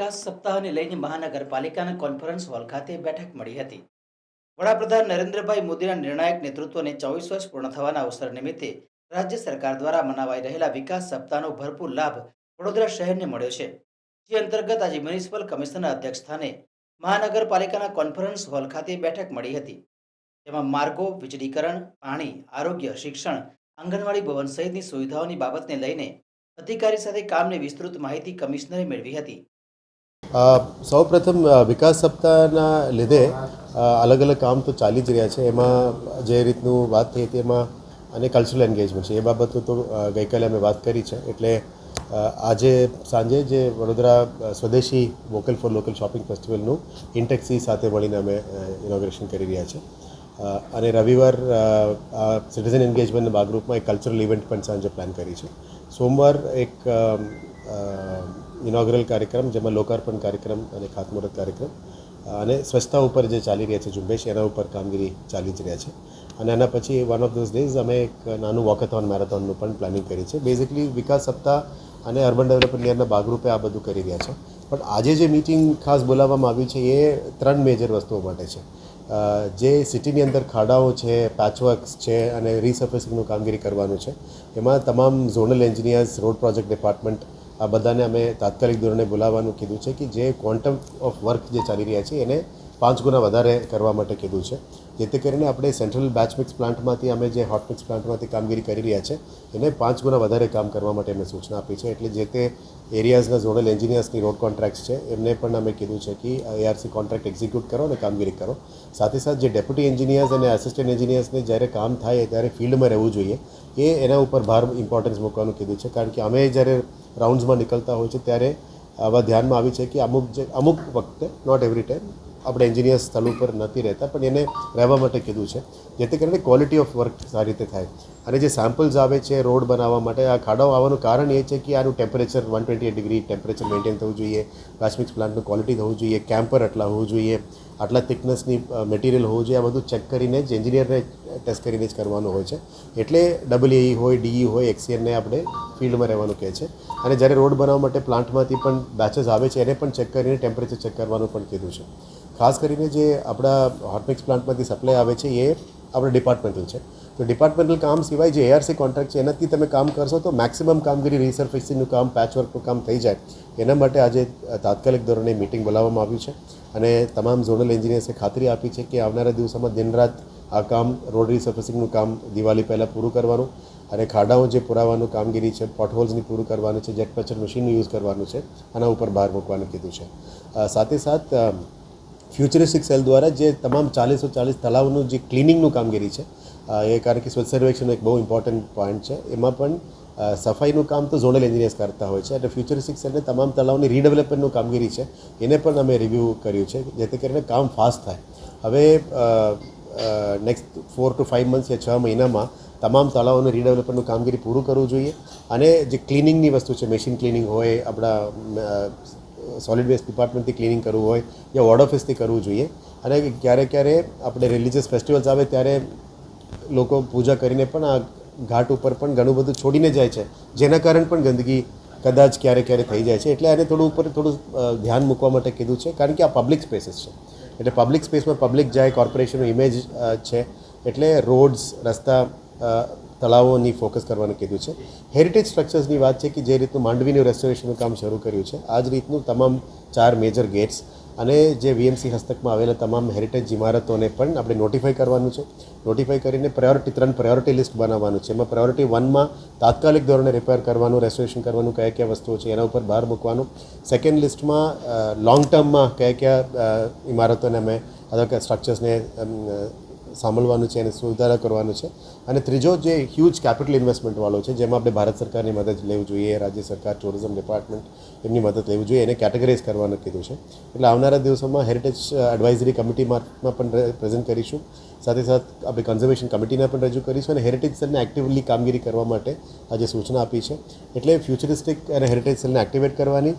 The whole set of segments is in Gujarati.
વિકાસ સપ્તાહને લઈને મહાનગરપાલિકાના કોન્ફરન્સ હોલ ખાતે બેઠક મળી હતી. વડાપ્રધાન નરેન્દ્રભાઈ મોદીના નિર્ણાયક નેતૃત્વને ચોવીસ વર્ષ પૂર્ણ થવાના અવસર નિમિત્તે રાજ્ય સરકાર દ્વારા મનાવાઈ રહેલા વિકાસ સપ્તાહનો ભરપૂર લાભ વડોદરા શહેરને મળ્યો છે. જે અંતર્ગત આજે મ્યુનિસિપલ કમિશનરના અધ્યક્ષ સ્થાને મહાનગરપાલિકાના કોન્ફરન્સ હોલ ખાતે બેઠક મળી હતી. તેમાં માર્ગો, વીજળીકરણ, પાણી, આરોગ્ય, શિક્ષણ, આંગણવાડી ભવન સહિતની સુવિધાઓની બાબતને લઈને અધિકારી સાથે કામની વિસ્તૃત માહિતી કમિશનરે મેળવી હતી. સૌપ્રથમ વિકાસ સપ્તાહના લીધે અલગ અલગ કામ તો ચાલી જ રહ્યા છે. એમાં જે રીતનું વાત થઈ હતી એમાં અને કલ્ચરલ એન્ગેજમેન્ટ છે. એ બાબતો તો ગઈકાલે અમે વાત કરી છે. એટલે આજે સાંજે જે વડોદરા સ્વદેશી વોકલ ફોર લોકલ શોપિંગ ફેસ્ટિવલનું ઇન્ટેક્સી સાથે મળીને અમે ઇનોગ્રેશન કરી રહ્યા છે. અને રવિવાર સિટીઝન એન્ગેજમેન્ટના ભાગરૂપમાં એક કલ્ચરલ ઇવેન્ટ પણ સાંજે પ્લાન કરી છે. સોમવાર એક ઇનોગ્રલ કાર્યક્રમ, જેમાં લોકાર્પણ કાર્યક્રમ અને ખાતમુહૂર્ત કાર્યક્રમ, અને સ્વચ્છતા ઉપર જે ચાલી રહ્યા છે ઝુંબેશ, એના ઉપર કામગીરી ચાલી જ રહ્યા છે. અને એના પછી વન ઓફ ધોઝ ડેઝ અમે એક નાનું વોકેથોન મેરેથોનનું પણ પ્લાનિંગ કરી છે. બેઝિકલી વિકાસ સપ્તાહ અને અર્બન ડેવલપમેન્ટ યરના ભાગરૂપે આ બધું કરી રહ્યા છે. પણ આજે જે મિટિંગ ખાસ બોલાવવામાં આવ્યું છે, એ ત્રણ મેજર વસ્તુઓ માટે છે. જે સિટીની અંદર ખાડાઓ છે પેચવર્ક્સ છે અને રિસર્ફેસિંગનું કામગીરી કરવાનું છે. એમાં તમામ zonal engineers road project department આ બધાને અમે તાત્કાલિક ધોરણે બોલાવવાનું કીધું છે કે જે ક્વોન્ટમ ઓફ વર્ક જે ચાલી રહ્યા છે એને પાંચ ગુણા વધારે કરવા માટે કીધું છે. જેથી કરીને આપણે સેન્ટ્રલ બેચ પ્લાન્ટમાંથી અમે જે હોટ પ્લાન્ટમાંથી કામગીરી કરી રહ્યા છે, એને પાંચ ગુણા વધારે કામ કરવા માટે એમને સૂચના આપી છે. એટલે જે તે એરિયાઝના ઝોનલ એન્જિનિયર્સની રોડ કોન્ટ્રાક્ટ્સ છે, એમને પણ અમે કીધું છે કે એઆરસી કોન્ટ્રાક્ટ એક્ઝિક્યુટ કરો અને કામગીરી કરો. સાથે સાથે જે ડેપ્યુટી એન્જિનિયર્સ અને આસિસ્ટન્ટ એન્જિનિયર્સને જ્યારે કામ થાય ત્યારે ફિલ્ડમાં રહેવું જોઈએ, એ એના ઉપર ભાર ઇમ્પોર્ટન્સ મૂકવાનું કીધું છે. કારણ કે અમે જ્યારે રાઉન્ડ્સમાં નીકળતા હોય છે ત્યારે આવા ધ્યાનમાં આવી છે કે અમુક જે અમુક વખતે નોટ એવરી ટાઈમ આપણે એન્જિનિયર સ્થળ ઉપર નથી રહેતા, પણ એને રહેવા માટે કીધું છે, જેથી કરીને ક્વોલિટી ઓફ વર્ક સારી રીતે થાય. અને જે સેમ્પલ્સ આવે છે, રોડ બનાવવા માટે, આ ખાડાઓ આવવાનું કારણ એ છે કે આનું temperature one twenty degree temperature maintain થવું જોઈએ પ્લાસ્ટિક્સ પ્લાન્ટનું ક્વોલિટી થવું જોઈએ કેમ્પર આટલા હોવું જોઈએ, આટલા થિકનેસની મટીરિયલ હોવું જોઈએ, આ બધું ચેક કરીને જ એન્જિનિયરને ટેસ્ટ કરીને જ કરવાનું હોય છે. એટલે ડબલ એઈ હોય ડીઈ હોય એક્સીએનને આપણે ફિલ્ડમાં રહેવાનું કહે છે. અને જ્યારે રોડ બનાવવા માટે પ્લાન્ટમાંથી પણ બેચેસ આવે છે, એને પણ ચેક કરીને ટેમ્પરેચર ચેક કરવાનું પણ કીધું છે. ખાસ કરીને જે આપણા હોટમિક્સ પ્લાન્ટમાંથી સપ્લાય આવે છે, એ આપણા ડિપાર્ટમેન્ટલ છે. તો ડિપાર્ટમેન્ટલ કામ સિવાય જે એઆરસી કોન્ટ્રાક્ટ છે, એનાથી તમે કામ કરશો તો મેક્સિમમ કામગીરી રિસર્ફેસિંગનું કામ પેચવર્કનું કામ થઈ જાય. એના માટે આજે તાત્કાલિક ધોરણે મિટિંગ બોલાવવામાં આવ્યું છે અને તમામ ઝોનલ એન્જિનિયર્સે ખાતરી આપી છે કે આવનારા દિવસોમાં દિનરાત આ કામ રોડ રિસર્ફેસિંગનું કામ દિવાળી પહેલાં પૂરું કરવાનું અને ખાડાઓ જે પુરાવાનું કામગીરી છે પોટહોલ્સની પૂરું કરવાનું છે જેટ પચર મશીનનું યુઝ કરવાનું છે, આના ઉપર ભાર મૂકવાનું કીધું છે. સાથે સાથ ફ્યુચરિસ્ટિક સેલ દ્વારા જે તમામ ચાલીસો ચાલીસ તળાવનું જે ક્લિનિંગનું કામગીરી છે એ કારણ કે સ્વચ્છ સર્વેક્ષણ એક બહુ ઇમ્પોર્ટન્ટ પોઈન્ટ છે. એમાં પણ સફાઈનું કામ તો ઝોનલ એન્જિનિયર્સ કરતા હોય છે. એટલે ફ્યુચરિસ્ટિક સેલને તમામ તળાવની રીડેવલપમેન્ટનું કામગીરી છે. એને પણ અમે રિવ્યૂ કર્યું છે, જેથી કરીને કામ ફાસ્ટ થાય. હવે next four to five months કે છ મહિનામાં તમામ તળાવોનું રીડેવલપમેન્ટનું કામગીરી પૂરું કરવું જોઈએ. અને જે ક્લિનિંગની વસ્તુ છે મશીન ક્લિનિંગ હોય, આપણા સોલિડ વેસ્ટ ડિપાર્ટમેન્ટથી ક્લિનિંગ કરવું હોય, યા વોર્ડ ઓફિસથી કરવું જોઈએ. અને ક્યારે ક્યારે આપણે રિલિજિયસ ફેસ્ટિવલ્સ આવે ત્યારે લોકો પૂજા કરીને પણ આ ઘાટ ઉપર પણ ઘણું બધું છોડીને જાય છે. જેના કારણે પણ ગંદકી કદાચ ક્યારે ક્યારે થઈ જાય છે. એટલે આને થોડું ઉપર થોડું ધ્યાન મૂકવા માટે કીધું છે. કારણ કે આ પબ્લિક સ્પેસીસ છે. એટલે પબ્લિક સ્પેસમાં પબ્લિક જાય કોર્પોરેશનનું ઇમેજ છે. એટલે રોડ્સ રસ્તા તળાવોની ફોકસ કરવાનું કીધું છે. હેરિટેજ સ્ટ્રક્ચર્સની વાત છે કે જે રીતનું માંડવીનું રેસ્ટોરેશનનું કામ શરૂ કર્યું છે. આ જ રીતનું તમામ ચાર મેજર ગેટ્સ અને જે વીએમસી હસ્તકમાં આવેલા તમામ હેરિટેજ ઇમારતોને પણ આપણે નોટિફાઈ કરવાનું છે. નોટિફાઈ કરીને પ્રાયોરિટી ત્રણ પ્રાયોરિટી લિસ્ટ બનાવવાનું છે. એમાં પ્રાયોરિટી વનમાં તાત્કાલિક ધોરણે રિપેર કરવાનું રેસ્ટોરેશન કરવાનું, કયા કયા વસ્તુઓ છે એના ઉપર ભાર મૂકવાનું. સેકન્ડ લિસ્ટમાં લોંગ ટર્મમાં કયા કયા ઇમારતોને અમે અથવા કે સ્ટ્રક્ચર્સને સાંભળવાનું છે અને સુધારા કરવાનું છે. અને ત્રીજો જે હ્યુજ કેપિટલ ઇન્વેસ્ટમેન્ટવાળો છે, જેમાં આપણે ભારત સરકારની મદદ લેવું જોઈએ, રાજ્ય સરકાર ટુરિઝમ ડિપાર્ટમેન્ટ એમની મદદ લેવી જોઈએ, એને કેટેગરાઇઝ કરવાનું કીધું છે. એટલે આવનારા દિવસોમાં હેરિટેજ એડવાઇઝરી કમિટીમાં પણ પ્રેઝન્ટ કરીશું. સાથે સાથે આપણે કન્ઝર્વેશન કમિટીને પણ રજૂ કરીશું અને હેરિટેજ સેલને એક્ટિવલી કામગીરી કરવા માટે આજે સૂચના આપી છે. એટલે ફ્યુચરિસ્ટિક અને હેરિટેજ સેલને એક્ટિવેટ કરવાની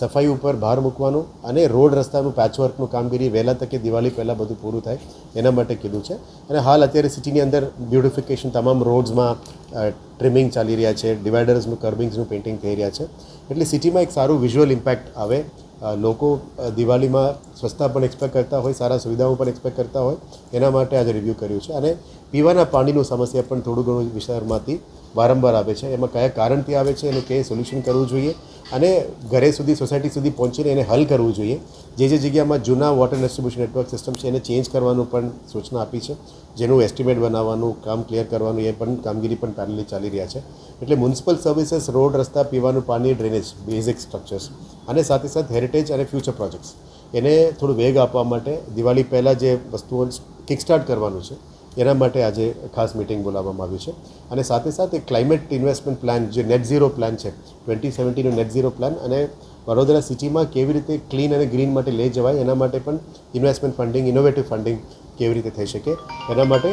સફાઈ ઉપર ભાર મૂકવાનું અને રોડ રસ્તાનું પેચવર્કનું કામગીરી વહેલા તકે દિવાળી પહેલાં બધું પૂરું થાય એના માટે કીધું છે. અને હાલ અત્યારે સિટીની અંદર બ્યુટિફિકેશન તમામ રોડ્સમાં ટ્રિમિંગ ચાલી રહ્યા છે ડિવાઈડર્સનું કર્બિંગ્સનું પેઇન્ટિંગ થઈ રહ્યા છે. એટલે સિટીમાં એક સારું વિઝ્યુઅલ ઇમ્પેક્ટ આવે. લોકો દિવાળીમાં સ્વચ્છતા પણ એક્સપેક્ટ કરતા હોય, સારા સુવિધાઓ પણ એક્સપેક્ટ કરતા હોય, એના માટે આજે રિવ્યૂ કર્યું છે. અને પીવાના પાણીનું સમસ્યા પણ થોડું ઘણું વિસ્તારમાંથી વારંવાર આવે છે. એમાં કયા કારણથી આવે છે એનું કઈ સોલ્યુશન કરવું જોઈએ અને ઘરે સુધી સોસાયટી સુધી પહોંચીને એને હલ કરવું જોઈએ. જે જે જગ્યામાં જૂના વોટર ડિસ્ટ્રીબ્યુશન નેટવર્ક સિસ્ટમ છે એને ચેન્જ કરવાનું પણ સૂચના આપી છે. જેનું એસ્ટિમેટ બનાવવાનું, કામ ક્લિયર કરવાનું એ પણ કામગીરી પણ પેરેલી ચાલી રહ્યા છે. એટલે મ્યુનિસિપલ સર્વિસીસ રોડ રસ્તા, પીવાનું પાણી ડ્રેનેજ બેઝિક સ્ટ્રક્ચર્સ અને સાથે સાથે હેરિટેજ અને ફ્યુચર પ્રોજેક્ટ્સ એને થોડું વેગ આપવા માટે દિવાળી પહેલાં જે વસ્તુઓ કિક સ્ટાર્ટ કરવાનું છે, એના માટે આજે ખાસ મિટિંગ બોલાવવામાં આવ્યું છે. અને સાથે સાથે ક્લાઇમેટ ઇન્વેસ્ટમેન્ટ પ્લાન જે નેટ ઝીરો પ્લાન છે ટ્વેન્ટી સેવન્ટીનો નેટ ઝીરો પ્લાન અને વડોદરા સિટીમાં કેવી રીતે ક્લીન અને ગ્રીન માટે લઈ જવાય, એના માટે પણ ઇન્વેસ્ટમેન્ટ ફંડિંગ ઇનોવેટિવ ફંડિંગ કેવી રીતે થઈ શકે, એના માટે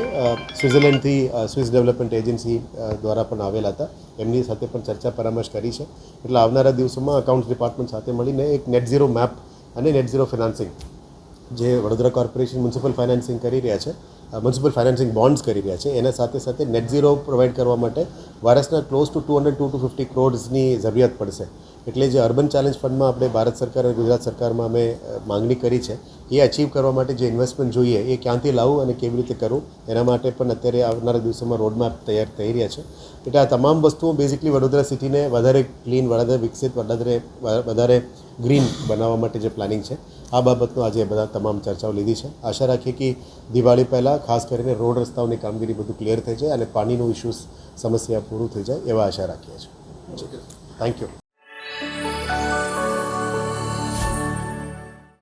સ્વિટ્ઝરલેન્ડથી સ્વિસ ડેવલપમેન્ટ એજન્સી દ્વારા પણ આવેલા હતા. એમની સાથે પણ ચર્ચા પરામર્શ કરી છે. એટલે આવનારા દિવસોમાં અકાઉન્ટ્સ ડિપાર્ટમેન્ટ સાથે મળીને એક નેટ ઝીરો મેપ અને નેટ ઝીરો ફિનાન્સિંગ જે વડોદરા કોર્પોરેશન મ્યુનિસિપલ ફાઇનાન્સિંગ કરી રહ્યા છે. મ્યુનિસિપલ ફાઇનાન્સિંગ બોન્ડ્સ કરી રહ્યા છે. એના સાથે સાથે નેટ ઝીરો પ્રોવાઈડ કરવા માટે વારસના close to two hundred to two fifty ક્રોડ્સની જરૂરિયાત પડશે. એટલે જે અર્બન ચેલેન્જ ફંડમાં આપણે ભારત સરકાર અને ગુજરાત સરકારમાં અમે માંગણી કરી છે, એ અચીવ કરવા માટે જે ઇન્વેસ્ટમેન્ટ જોઈએ, એ ક્યાંથી લાવવું અને કેવી રીતે કરવું એના માટે પણ અત્યારે આવનારા દિવસોમાં રોડમેપ તૈયાર થઈ રહ્યા છે. એટલે આ તમામ વસ્તુઓ બેઝિકલી વડોદરા સિટીને વધારે ક્લીન વધારે વિકસિત, વધારે વધારે ગ્રીન બનાવવા માટે જે પ્લાનિંગ છે આ બાબતનો આજે બધા તમામ ચર્ચાઓ લીધી છે. આશા રાખીએ કે દિવાળી પહેલાં ખાસ કરીને રોડ રસ્તાઓની કામગીરી બધું ક્લિયર થઈ જાય અને પાણીનું ઇસ્યુઝ સમસ્યા પૂરું થઈ જાય એવા આશા રાખીએ છીએ. Thank you